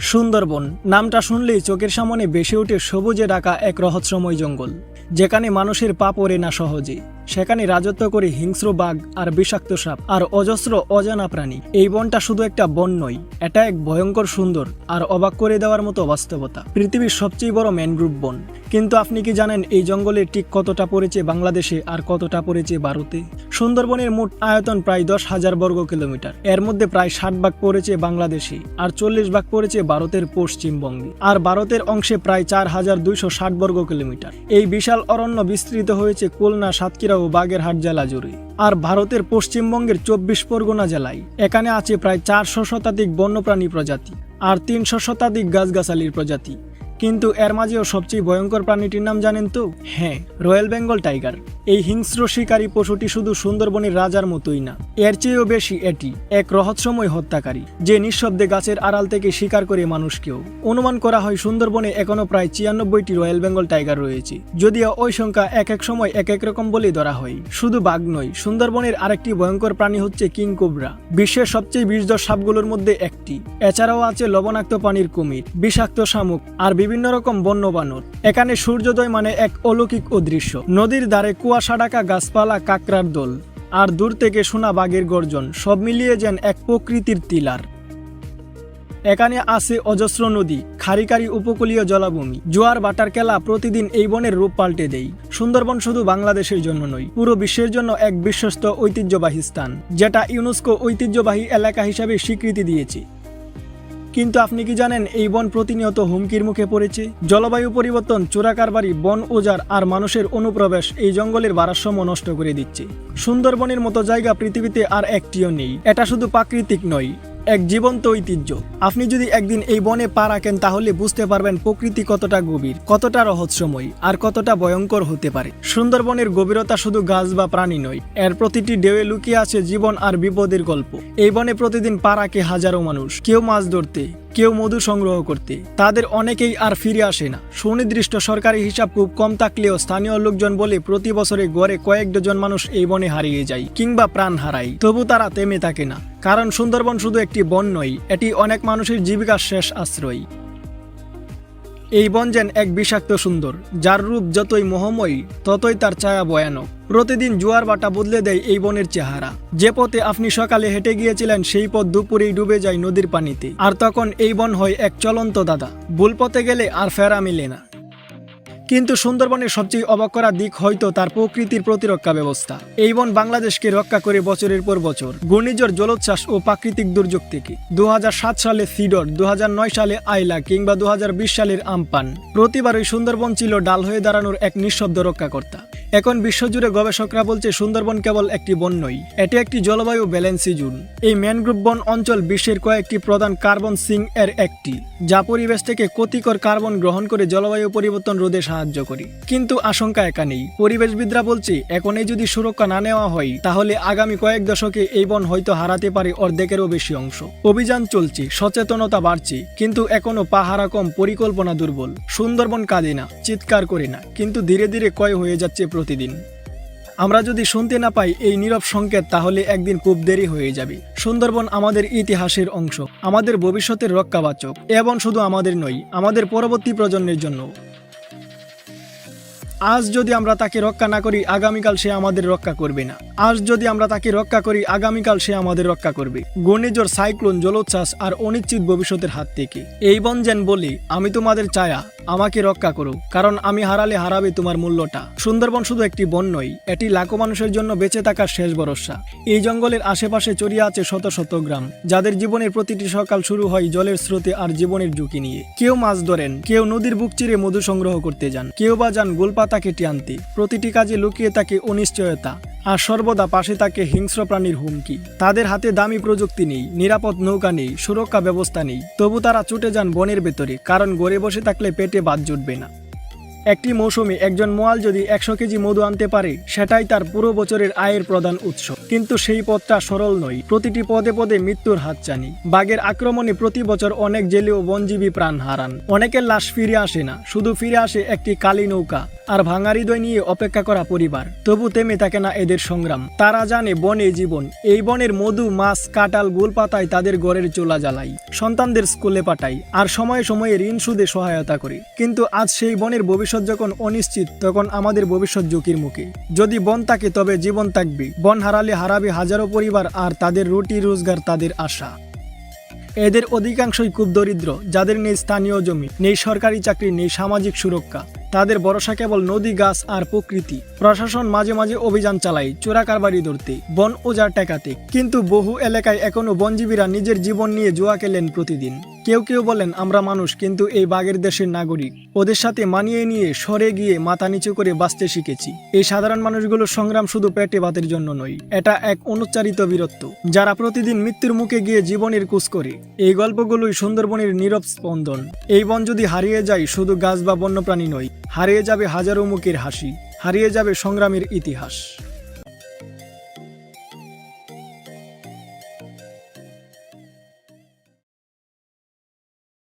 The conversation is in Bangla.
সুন্দরবন। নামটা শুনলেই চোখের সামনে বেশি ওঠে সবুজে ডাকা এক রহস্যময় জঙ্গল, যেখানে মানুষের পা পড়ে না সহজে সেখানে রাজত্ব করে হিংস্র বাঘ আর বিষাক্ত সাপ আর অজস্র অজানা প্রাণী। এই বনটা শুধু একটা বন নয়, এটা এক ভয়ঙ্কর সুন্দর আর অবাক করে দেওয়ার মতো বাস্তবতা। পৃথিবীর সবচেয়ে বড় ম্যানগ্রুভ বন। কিন্তু আপনি কি জানেন এই জঙ্গলের ঠিক কতটা পড়েছে বাংলাদেশে আর কতটা পড়েছে ভারতে? সুন্দরবনের মোট আয়তন প্রায় দশ হাজার বর্গ কিলোমিটার। এর মধ্যে প্রায় ষাট ভাগ পড়েছে বাংলাদেশে আর চল্লিশ ভাগ পড়েছে ভারতের পশ্চিমবঙ্গে। আর ভারতের অংশে প্রায় চার হাজার দুইশো ষাট বর্গ কিলোমিটার। এই বিশাল অরণ্য বিস্তৃত হয়েছে খুলনা, সাতক্ষীরা ও বাগেরহাট জেলা জুড়ে। আর ভারতের পশ্চিমবঙ্গের চব্বিশ পরগনা জেলায়। এখানে আছে প্রায় চারশো শতাধিক বন্যপ্রাণী প্রজাতি আর তিনশো শতাধিক গাছগাছালির প্রজাতি। কিন্তু এর মাঝেও সবচেয়ে ভয়ঙ্কর প্রাণীটির নাম জানেন তো? হ্যাঁ রয়্যাল বেঙ্গল টাইগার। এই হিংস্র শিকারী পশুটি শুধু সুন্দরবনের রাজার মতোই না, এর চেয়েও বেশি এটি এক রহস্যময় হত্যাকারী, যে নিঃশব্দে গাছের আড়াল থেকে শিকার করে মানুষকেও। অনুমান করা হয় সুন্দরবনে এখনও প্রায় ছিয়ানব্বইটি রয়্যাল বেঙ্গল টাইগার রয়েছে, যদিও ওই সংখ্যা এক এক সময় এক এক রকম বলে ধরা হয়। শুধু বাঘ নয়, সুন্দরবনের আরেকটি ভয়ঙ্কর প্রাণী হচ্ছে কিং কোবরা, বিশ্বের সবচেয়ে বিষধর সাপগুলোর মধ্যে একটি। এছাড়াও আছে লবণাক্ত পানির কুমির, বিষাক্ত শামুক, আর বিভিন্ন রকম বন্য বানর এখানে সূর্যোদয় মানে এক অলৌকিক অদৃশ্য। নদীর ধারে কুয়াশা ঢাকা গাছপালা, কাকড়ার দোল। আর দূর থেকে শোনা বাঘের গর্জন, সব মিলিয়ে যেন এক প্রকৃতির তিলার। এখানে আছে অজস্র নদী, খারিকারি উপকূলীয় জলাভূমি। জোয়ার, বাটার খেলা প্রতিদিন এই বনের রূপ পাল্টে দেয় সুন্দরবন শুধু বাংলাদেশের জন্য নয়, পুরো বিশ্বের জন্য এক বিশ্বস্ত ঐতিহ্যবাহী স্থান, যেটা ইউনেস্কো ঐতিহ্যবাহী এলাকা হিসাবে স্বীকৃতি দিয়েছে। কিন্তু আপনি কি জানেন, এই বন প্রতিনিয়ত হুমকির মুখে পড়েছে? জলবায়ু পরিবর্তন চোরাকারবারি বন উজাড় আর মানুষের অনুপ্রবেশ এই জঙ্গলের ভারসাম্য নষ্ট করে দিচ্ছে। সুন্দরবনের মতো জায়গা পৃথিবীতে আর একটিও নেই। এটা শুধু প্রাকৃতিক নয় এক জীবন্ত ঐতিহ্য। আপনি যদি একদিন এই বনে পা রাখেন, তাহলে বুঝতে পারবেন প্রকৃতি কতটা গভীর, কতটা রহস্যময়, আর কতটা ভয়ঙ্কর হতে পারে। সুন্দরবনের গভীরতা শুধু গাছ বা প্রাণী নয়, এর প্রতিটি ঢেউয়ে লুকিয়ে আছে জীবন আর বিপদের গল্প। এই বনে প্রতিদিন পা রাখে হাজারো মানুষ, কেউ মাছ ধরতে কেউ মধু সংগ্রহ করতে। তাদের অনেকেই আর ফিরে আসে না। সুনির্দিষ্ট সরকারি হিসাব খুব কম থাকলেও স্থানীয় লোকজন বলে প্রতি বছরে গড়ে কয়েক ডজন মানুষ এই বনে হারিয়ে যায় কিংবা প্রাণ হারায়। তবু তারা থেমে থাকে না। কারণ সুন্দরবন শুধু একটি বন নয়, এটি অনেক মানুষের জীবিকার শেষ আশ্রয়। এই বন যেন এক বিষাক্ত সুন্দর, যার রূপ যতই মোহময়ী, ততই তার ছায়া ভয়ানক। প্রতিদিন জোয়ার বাটা বদলে দেয় এই বনের চেহারা। যে পথে আপনি সকালে হেঁটে গিয়েছিলেন, সেই পথ দুপুরেই ডুবে যায় নদীর পানিতে। আর তখন এই বন হয় এক চলন্ত দাদা। ভুল পথে গেলে আর ফেরা মিলে না। কিন্তু সুন্দরবনের সবচেয়ে অবাক করা দিক হয়তো তার প্রকৃতির প্রতিরক্ষা ব্যবস্থা। এই বন বাংলাদেশকে রক্ষা করে বছরের পর বছর ঘূর্ণিঝড়, জলোচ্ছ্বাস ও প্রাকৃতিক দুর্যোগ থেকে দুহাজার সাত সালে ফিডর দু সালে আইলা কিংবা দুহাজার বিশ সালের আমপান প্রতিবারই সুন্দরবন ছিল ডাল হয়ে দাঁড়ানোর এক নিঃশব্দ রক্ষাকর্তা। এখন বিশ্বজুড়ে গবেষকরা বলছে সুন্দরবন কেবল একটি বন নয়, এটি একটি জলবায়ু ব্যালেন্সি জোন। এই ম্যানগ্রোভ বন অঞ্চল বিশ্বের কয়েকটি প্রধান কার্বন সিং এর একটি, যা পরিবেশ থেকে ক্ষতিকর কার্বন গ্রহণ করে জলবায়ু পরিবর্তন রোধে সাহায্য করে। কিন্তু আশঙ্কা একা নেই। পরিবেশবিদরা বলছে, এখনই যদি সুরক্ষা না নেওয়া হয়, তাহলে আগামী কয়েক দশকে এই বন হয়তো হারাতে পারে অর্ধেকেরও বেশি অংশ। অভিযান চলছে, সচেতনতা বাড়ছে, কিন্তু এখনও পাহারা কম, পরিকল্পনা দুর্বল। সুন্দরবন কাঁদে না, চিৎকার করে না, কিন্তু ধীরে ধীরে ক্ষয় হয়ে যাচ্ছে প্রতিদিন। আমরা যদি শুনতে না পাই এই নীরব সংকেত, তাহলে একদিন খুব দেরি হয়ে যাবে। সুন্দরবন আমাদের ইতিহাসের অংশ, আমাদের ভবিষ্যতের রক্ষাবাচক। এবং শুধু আমাদের নয়, আমাদের পরবর্তী প্রজন্মের জন্য আজ যদি আমরা তাকে রক্ষা না করি, আগামীকাল সে আমাদের রক্ষা করবে না। আজ যদি আমরা তাকে রক্ষা করি, আগামীকাল সে আমাদের রক্ষা করবে। ঘূর্ণিঝড়, সাইক্লোন, জলোচ্ছ্বাস আর অনিশ্চিত ভবিষ্যতের হাত থেকে। এই বন যেন বলি, আমি তোমাদের ছায়া আমাকে রক্ষা করো কারণ আমি হারালে হারাবে তোমার মূল্যটা। সুন্দরবন শুধু একটি বন এটি লাখো মানুষের জন্য বেঁচে থাকার শেষ ভরসা। এই জঙ্গলের আশেপাশে ছড়িয়ে আছে শত শত গ্রাম, যাদের জীবনের প্রতিটি সকাল শুরু হয় জলের স্রোতে আর জীবনের ঝুঁকি নিয়ে। কেউ মাছ ধরেন, কেউ নদীর বুক চিরে মধু সংগ্রহ করতে যান, কেউ বা যান গোলপাতা কেটে আনতে প্রতিটি কাজে লুকিয়ে থাকে অনিশ্চয়তা আর সর্বদা পাশে থাকে হিংস্র প্রাণীর হুমকি। তাদের হাতে দামি প্রযুক্তি নেই, নিরাপদ নৌকা নেই, সুরক্ষা ব্যবস্থা নেই। তবু তারা ছুটে যান বনের ভেতরে, কারণ গড়ে বসে থাকলে পেটে বাদ জুটবে না। একটি মৌসুমে একজন মোয়াল যদি একশো কেজি মধু আনতে পারে, সেটাই তার পুরো বছরের আয়ের প্রধান উৎস। কিন্তু সেই পথটা সরল নয়। প্রতিটি পদে পদে মৃত্যুর হাত চানি। বাঘের আক্রমণে প্রতি বছর অনেক জেলে ও বনজীবী প্রাণ হারান। অনেকের লাশ ফিরে আসে না। শুধু ফিরে আসে একটি কালি নৌকা আর ভাঙা হৃদয় নিয়ে অপেক্ষা করা পরিবার। তবু থেমে থাকে না এদের সংগ্রাম। তারা জানে বনে জীবন। এই বনের মধু, মাছ কাটাল গুল পাতায় তাদের গড়ের চোলা জ্বালাই। সন্তানদের স্কুলে পাঠাই। আর সময়ে সময়ে ঋণ সুদে সহায়তা করি। কিন্তু আজ সেই বনের ভবিষ্যৎ যখন অনিশ্চিত, তখন আমাদের ভবিষ্যৎ ঝুঁকির মুখে। যদি বন থাকে, তবে জীবন থাকবে। বন হারালে হারাবে হাজারো পরিবার আর তাদের রুটি রোজগার তাদের আশা। এদের অধিকাংশই খুব দরিদ্র, যাদের নেই স্থানীয় জমি, নেই সরকারি চাকরি, নেই সামাজিক সুরক্ষা। তাদের ভরসা কেবল নদী, গাছ আর প্রকৃতি। প্রশাসন মাঝে মাঝে অভিযান চালায়, চোরা কারবারি ধরতে, বন ওজার টেকাতে কিন্তু বহু এলাকায় এখনও বনজীবীরা নিজের জীবন নিয়ে জুয়া খেলেন প্রতিদিন। কেউ কেউ বলেন, আমরা মানুষ, কিন্তু এই বাঘের দেশের নাগরিক। ওদের সাথে মানিয়ে নিয়ে সরে গিয়ে মাথা নিচু করে বাঁচতে শিখেছি। এই সাধারণ মানুষগুলোর সংগ্রাম শুধু পেটে ভাতের জন্য নয়, এটা এক অনুচ্চারিত বীরত্ব, যারা প্রতিদিন মৃত্যুর মুখে গিয়ে জীবনের কুচ করে। এই গল্পগুলোই সুন্দরবনের নীরব স্পন্দন। এই বন যদি হারিয়ে যায়, শুধু গাছ বা বন্যপ্রাণী নয়, হারিয়ে যাবে হাজারো মুখের হাসি, হারিয়ে যাবে সংগ্রামের ইতিহাস।